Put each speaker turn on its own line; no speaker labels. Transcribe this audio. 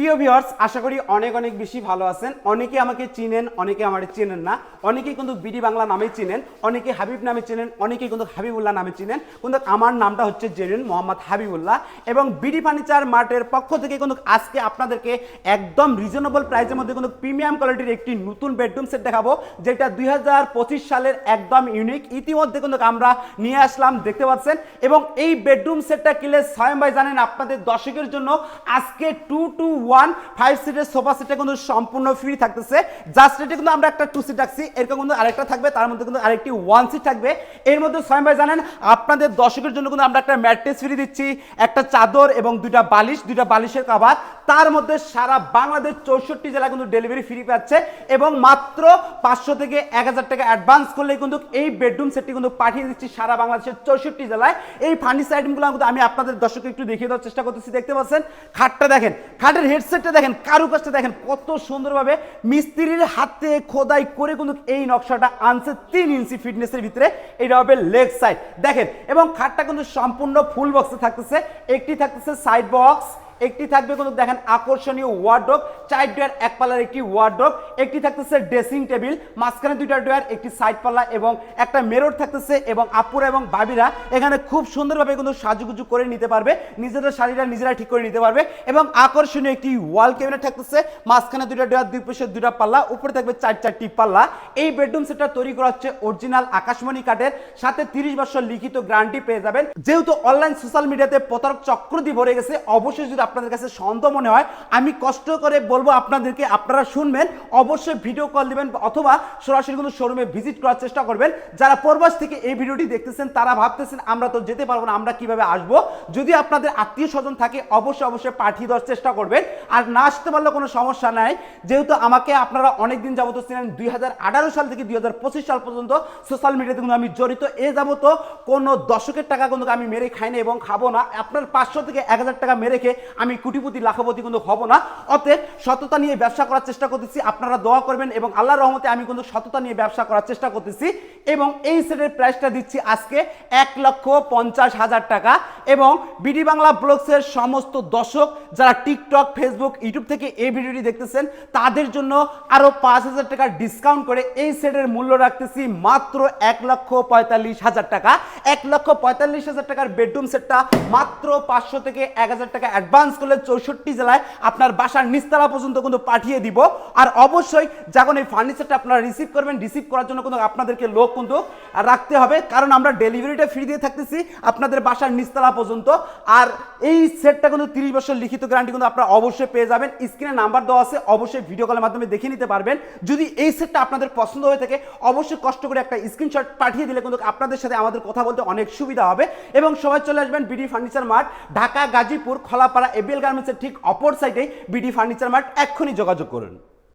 প্রিয় ভিউয়ার্স, আশা করি অনেক অনেক বেশি ভালো আছেন। অনেকে আমাকে চিনেন, অনেকে আমার চেনেন না। অনেকেই কিন্তু বিডি বাংলা নামে চিনেন, অনেকে হাবিব নামে চেনেন অনেকে কিন্তু হাবিবুল্লাহ নামে চিনেন। কিন্তু আমার নামটা হচ্ছে জেনুইন মোহাম্মদ হাবিবুল্লাহ এবং বিডি ফার্নিচার মার্টের পক্ষ থেকে কিন্তু আজকে আপনাদেরকে একদম রিজনেবল প্রাইসের মধ্যে কিন্তু প্রিমিয়াম কোয়ালিটির একটি নতুন বেডরুম সেট দেখাবো, যেটা দুই হাজার পঁচিশ সালের একদম ইউনিক ইতিমধ্যে কিন্তু আমরা নিয়ে আসলাম, দেখতে পাচ্ছেন? এবং এই বেডরুম সেটটা কিনলে স্বয়ং ভাই জানেন, আপনাদের দর্শকের জন্য আজকে টু টু ওয়ান ফাইভ সিটের সোফা সেটটা কিন্তু সম্পূর্ণ ফ্রি থাকতেছে। জাস্ট এটা কিন্তু আমরা একটা টু সিট রাখছি। এরকম কিন্তু আরেকটা থাকবে, তার মধ্যে কিন্তু আরেকটি ওয়ান সিট থাকবে। এর মধ্যে স্বয়ং ভাই জানেন, আপনাদের দর্শকের জন্য কিন্তু আমরা একটা ম্যাট্রেস ফ্রি দিচ্ছি। একটা চাদর এবং দুইটা বালিশ, দুইটা বালিশের কাভার তার মধ্যে সারা বাংলাদেশ চৌষট্টি জেলা কিন্তু ডেলিভারি ফ্রি পাচ্ছে এবং মাত্র পাঁচশো থেকে এক হাজার টাকা অ্যাডভান্স করলে কিন্তু এই বেডরুম সেটটি কিন্তু পাঠিয়ে দিচ্ছি সারা বাংলাদেশের চৌষট্টি জেলায়। এই ফার্নিচার আইটেমগুলো কিন্তু আমি আপনাদের দর্শককে একটু দেখিয়ে দেওয়ার চেষ্টা করতেছি। দেখতে পাচ্ছেন? খাটটা দেখেন। খাটের হেডসেটটা দেখেন, কারুকাজটা দেখেন, কত সুন্দরভাবে মিস্ত্রির হাতে খোদাই করে কিন্তু এই নকশাটা আনছে তিন ইঞ্চি ফিটনেসের ভিতরে। এটা হবে লেগ সাইড দেখেন, এবং খাটটা কিন্তু সম্পূর্ণ ফুল বক্সে থাকতেছে। একটি থাকতেছে সাইড বক্স একটি থাকবে কিন্তু দেখেন আকর্ষণীয় ওয়ার্ড্রোব চার ডোয়ার এক পাল্লার একটি ওয়ার্ড্রোব একটি থাকতেছে ড্রেসিং টেবিল মাঝখানে দুইটা ডোয়ার, একটি সাইড পাল্লা এবং একটা মেরর থাকতেছে এবং আপুরা এবং ভাবিরা এখানে খুব সুন্দরভাবে কিন্তু সাজুগুজু করে নিতে পারবে, নিজেদের শাড়িটা নিজেরা ঠিক করে নিতে পারবে এবং আকর্ষণীয় একটি ওয়াল ক্যাবিনেট থাকতেছে, মাঝখানে দুইটা ডোয়ার, দুই পাশে দুইটা পাল্লা, উপরে থাকবে চার চারটি পাল্লা। এই বেডরুম সেটটা তৈরি করা হচ্ছে অরিজিনাল আকাশমণি কাঠের, সাথে তিরিশ বছর লিখিত গ্যারান্টি পেয়ে যাবেন। যেহেতু অনলাইন সোশ্যাল মিডিয়াতে প্রতারক চক্র দিয়ে ভরে গেছে, অবশ্যই যদি আপনাদের কাছে সন্দেহ মনে হয়, আমি কষ্ট করে বলব আপনাদেরকে, আপনারা শুনবেন, অবশ্যই ভিডিও কল দিবেন অথবা সরাসরি কিন্তু শোরুমে ভিজিট করার চেষ্টা করবেন। যারা প্রবাস থেকে এই ভিডিওটি দেখতেছেন, তারা ভাবতেছেন, আমরা তো যেতে পারব না, আমরা কীভাবে আসব? যদি আপনাদের আত্মীয় স্বজন থাকে, অবশ্যই অবশ্যই পাঠিয়ে দেওয়ার চেষ্টা করবেন। আর না আসতে পারলে কোনো সমস্যা নাই, যেহেতু আমাকে আপনারা অনেক দিন যাবত ছিলেন, দুই হাজার আঠারো সাল থেকে দুই হাজার পঁচিশ সাল পর্যন্ত সোশ্যাল মিডিয়াতে কিন্তু আমি জড়িত। এ যাবত কোনো দশকের টাকা কিন্তু আমি মেরে খাই না এবং খাব না। আপনার পাঁচশো থেকে এক হাজার টাকা মেরে খেয়ে আমি কোটিপতি, লাখপতি কিন্তু হব না। অতএব সততা নিয়ে ব্যবসা করার চেষ্টা করতেছি। আপনারা দোয়া করবেন এবং আল্লাহর রহমতে আমি কিন্তু সততা নিয়ে ব্যবসা করার চেষ্টা করতেছি এবং এই সেটের প্রাইসটা দিচ্ছি আজকে এক লক্ষ পঞ্চাশ হাজার টাকা এবং বিডি বাংলা ব্লগসের সমস্ত দর্শক যারা টিকটক ফেসবুক ইউটিউব থেকে এই ভিডিওটি দেখতেছেন, তাদের জন্য আরও পাঁচ হাজার টাকা ডিসকাউন্ট করে এই সেটের মূল্য রাখতেছি মাত্র এক লক্ষ পঁয়তাল্লিশ হাজার টাকা। এক লক্ষ পঁয়তাল্লিশ হাজার টাকার বেডরুম সেটটা মাত্র পাঁচশো থেকে এক হাজার টাকা অ্যাডভান্স করলে চৌষট্টি জেলায় আপনার বাসার নিস্তালা পর্যন্ত কিন্তু পাঠিয়ে দিব। আর অবশ্যই যখন এই ফার্নিচারটা আপনারা রিসিভ করবেন রিসিভ করার জন্য কিন্তু আপনাদেরকে লোক কিন্তু রাখতে হবে। কারণ আমরা ডেলিভারিটা ফ্রি দিয়ে থাকতেছি আপনাদের বাসার নিস্তালা পর্যন্ত। আর এই সেটটা কিন্তু তিরিশ বছর লিখিত গ্যারান্টি কিন্তু আপনারা অবশ্যই পেয়ে যাবেন। স্ক্রিনে নাম্বার দেওয়া আছে, অবশ্যই ভিডিও কলের মাধ্যমে দেখে নিতে পারবেন। যদি এই সেটটা আপনাদের পছন্দ হয়ে থাকে, অবশ্যই কষ্ট করে একটা স্ক্রিনশট পাঠিয়ে দিলে কিন্তু আপনাদের সাথে আমাদের কথা বলতে অনেক সুবিধা হবে। এবং সবাই চলে আসবেন BD furniture mart Dhaka, Gazipur, Kholapara ABL গার্মেন্টসের ঠিক অপর সাইডেই বিডি ফার্নিচার মার্ট এক্ষুনি যোগাযোগ করুন।